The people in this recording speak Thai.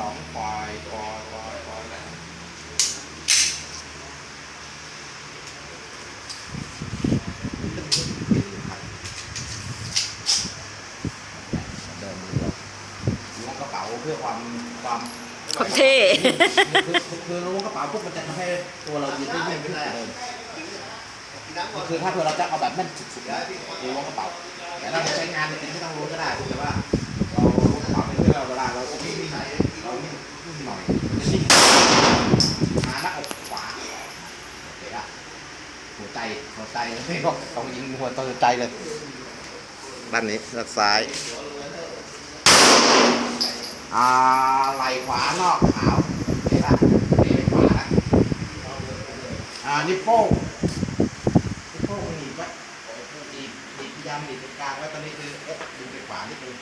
สองปล่อยปล่อยปล่อยปล่อยแล้วเดินมือล้วงกระเป๋าเพื่อความความความเท่ คือคือคือล้วงกระเป๋าปุ๊บมันจะทำให้ตัวเรายืดได้ยืดขึ้นกว่าเดิมคือถ้าเผื่อเราจะเอาแบบแน่นสุดๆแล้วล้วงกระเป๋า แต่ถ้าเราใช้งานจริงๆไม่ต้องล้วงก็ได้แต่ว่าเราล้วงกระเป๋าเป็นเพื่อเราเวลาเราวิ่งวิ่งเราวิ่งวิ่งหน่อยนิ่งมาหน้าอกขวาโอเคละ หัวใจหัวใจไม่ต้องต้องยิงหัวใจเลย ด้านนี้ด้านซ้าย อ่าไหล่ขวานอกขาวโอเคละเอขวาละอ่านิ้วโป้งนิ้วโป้งหนีบไว้หนีบหนีบพยายามหนีบตรงกลางไว้ตอนนี้คือเอ๊ะดึงไปขวานิดนึง